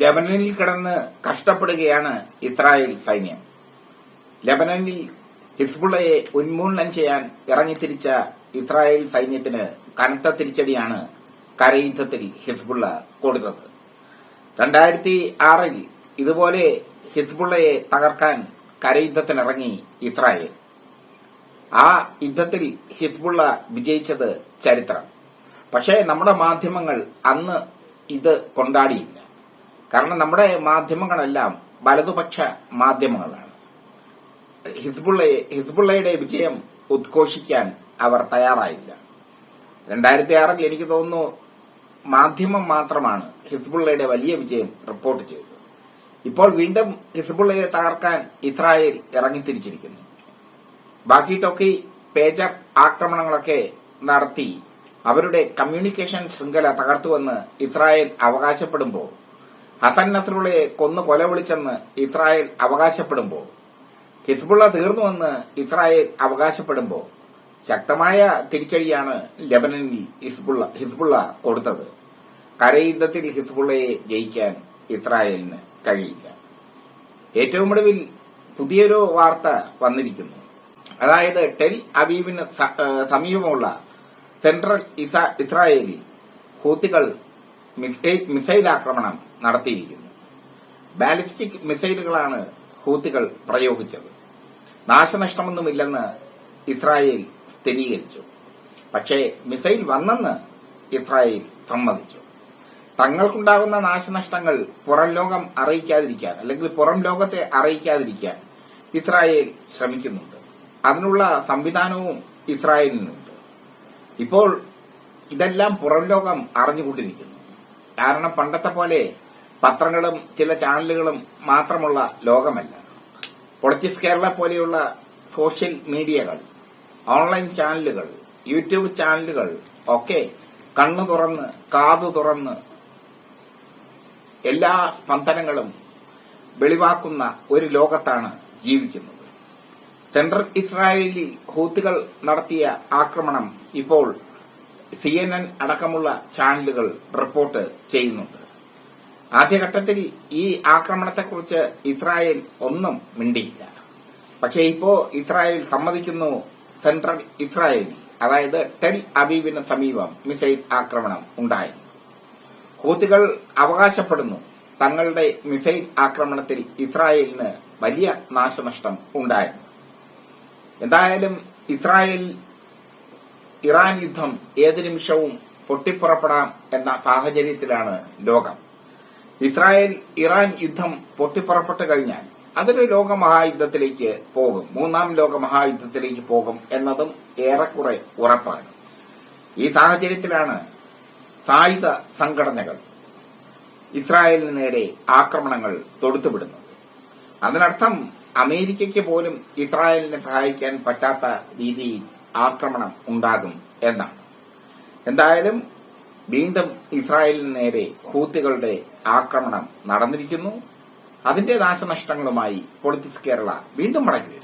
ലബനനിൽ കിടന്ന് കഷ്ടപ്പെടുകയാണ് ഇസ്രായേൽ സൈന്യം. ലെബനനിൽ ഹിസ്ബുള്ളയെ ഉന്മൂലനം ചെയ്യാൻ ഇറങ്ങിത്തിരിച്ച ഇസ്രായേൽ സൈന്യത്തിന് കനത്ത തിരിച്ചടിയാണ് കരയുദ്ധത്തിൽ ഹിസ്ബുള്ള കൊടുത്തത്. രണ്ടായിരത്തി ആറിൽ ഇതുപോലെ ഹിസ്ബുള്ളയെ തകർക്കാൻ കരയുദ്ധത്തിനിറങ്ങി ഇസ്രായേൽ. ആ യുദ്ധത്തിൽ ഹിസ്ബുള്ള വിജയിച്ചത് ചരിത്രം. പക്ഷേ നമ്മുടെ മാധ്യമങ്ങൾ അന്ന് ഇത് കൊണ്ടാടിയില്ല. കാരണം നമ്മുടെ മാധ്യമങ്ങളെല്ലാം വലതുപക്ഷ മാധ്യമങ്ങളാണ്. ഹിസ്ബുള്ളയെ ഹിസ്ബുള്ളയുടെ വിജയം ഉദ്ഘോഷിക്കാൻ അവർ തയ്യാറായില്ല. രണ്ടായിരത്തി ആറിൽ എനിക്ക് തോന്നുന്നു മാധ്യമം മാത്രമാണ് ഹിസ്ബുള്ളയുടെ വലിയ വിജയം റിപ്പോർട്ട് ചെയ്തത്. ഇപ്പോൾ വീണ്ടും ഹിസ്ബുള്ളയെ തകർക്കാൻ ഇസ്രായേൽ ഇറങ്ങിത്തിരിച്ചിരിക്കുന്നു. ബാക്കി ടോക്കി പേജർ ആക്രമണങ്ങളൊക്കെ നടത്തി അവരുടെ കമ്മ്യൂണിക്കേഷൻ ശൃംഖല തകർത്തുവെന്ന് ഇസ്രായേൽ അവകാശപ്പെടുമ്പോൾ ഹസൻ നസറുള്ളയെ കൊന്നു കൊല വിളിച്ചെന്ന് ഇസ്രായേൽ അവകാശപ്പെടുമ്പോൾ ഹിസ്ബുള്ള തീർന്നുവെന്ന് ഇസ്രായേൽ അവകാശപ്പെടുമ്പോൾ ശക്തമായ തിരിച്ചടിയാണ് ലബനനിൽ ഹിസ്ബുള്ള ഹിസ്ബുള്ള കൊടുത്തത്. കരയുദ്ധത്തിൽ ഹിസ്ബുള്ളയെ ജയിക്കാൻ ഇസ്രായേലിന് കഴിയില്ല. ഏറ്റവും ഒടുവിൽ പുതിയൊരു വാർത്ത വന്നിരിക്കുന്നു. അതായത് ടെൽ അബീബിന് സമീപമുള്ള സെൻട്രൽ ഇസ- ഇസ്രായേലിൽ ഹൂത്തികൾ മിസൈൽ ആക്രമണം നടത്തിയിരിക്കുന്നു. ബാലിസ്റ്റിക് മിസൈലുകളാണ് ഹൂത്തികൾ പ്രയോഗിച്ചത്. നാശനഷ്ടമൊന്നുമില്ലെന്ന് ഇസ്രായേൽ സ്ഥിരീകരിച്ചു. പക്ഷേ മിസൈൽ വന്നെന്ന് ഇസ്രായേൽ സമ്മതിച്ചു. തങ്ങൾക്കുണ്ടാകുന്ന നാശനഷ്ടങ്ങൾ പുറം ലോകം അറിയിക്കാതിരിക്കാൻ അല്ലെങ്കിൽ പുറം ലോകത്തെ അറിയിക്കാതിരിക്കാൻ ഇസ്രായേൽ ശ്രമിക്കുന്നുണ്ട്. അതിനുള്ള സംവിധാനവും ഇസ്രായേലിനുണ്ട് ഇപ്പോൾ ഇതെല്ലാം പുറം ലോകം അറിഞ്ഞുകൊണ്ടിരിക്കുന്നു. കാരണം പണ്ടത്തെ പോലെ പത്രങ്ങളും ചില ചാനലുകളും മാത്രമുള്ള ലോകമല്ല. പൊളിറ്റിക്സ് കേരള പോലെയുള്ള സോഷ്യൽ മീഡിയകൾ ഓൺലൈൻ ചാനലുകൾ യൂട്യൂബ് ചാനലുകൾ ഒക്കെ കണ്ണു തുറന്ന് കാതു തുറന്ന് എല്ലാ സ്പന്ദനങ്ങളും വെളിവാക്കുന്ന ഒരു ലോകത്താണ് ജീവിക്കുന്നത്. സെൻട്രൽ ഇസ്രായേലിൽ ഹൂത്തികൾ നടത്തിയ ആക്രമണം ഇപ്പോൾ സി അടക്കമുള്ള ചാനലുകൾ റിപ്പോർട്ട് ചെയ്യുന്നുണ്ട്. ആദ്യഘട്ടത്തിൽ ഈ ആക്രമണത്തെക്കുറിച്ച് ഇസ്രായേൽ ഒന്നും മിണ്ടിയില്ല. പക്ഷേ ഇപ്പോ ഇസ്രായേൽ സമ്മതിക്കുന്നു സെൻട്രൽ ഇസ്രായേൽ അതായത് ടെൽ അബീബിന് സമീപം മിസൈൽ ആക്രമണം ഉണ്ടായി. ഹൂത്തികൾ അവകാശപ്പെടുന്നു തങ്ങളുടെ മിസൈൽ ആക്രമണത്തിൽ ഇസ്രായേലിന് വലിയ നാശനഷ്ടം ഉണ്ടായി. എന്തായാലും ഇസ്രായേൽ ഇറാൻ യുദ്ധം ഏത് നിമിഷവും പൊട്ടിപ്പുറപ്പെടാം എന്ന സാഹചര്യത്തിലാണ് ലോകം. ഇസ്രായേൽ ഇറാൻ യുദ്ധം പൊട്ടിപ്പുറപ്പെട്ട് കഴിഞ്ഞാൽ അതൊരു ലോകമഹായുദ്ധത്തിലേക്ക് പോകും. മൂന്നാം ലോകമഹായുദ്ധത്തിലേക്ക് പോകും എന്നതും ഏറെക്കുറെ ഉറപ്പാണ്. ഈ സാഹചര്യത്തിലാണ് സായുധ സംഘടനകൾ ഇസ്രായേലിന് നേരെ ആക്രമണങ്ങൾ തൊടുത്തുവിടുന്നത്. അതിനർത്ഥം അമേരിക്കയ്ക്ക് പോലും ഇസ്രായേലിനെ സഹായിക്കാൻ പറ്റാത്ത രീതിയിൽ ആക്രമണം ഉണ്ടാകും എന്നാണ്. എന്തായാലും വീണ്ടും ഇസ്രായേലിന് നേരെ ഹൂത്തികളുടെ ആക്രമണം നടന്നിരിക്കുന്നു. അതിന്റെ നാശനഷ്ടങ്ങളുമായി പൊളിറ്റിക്സ് കേരള വീണ്ടും മടങ്ങി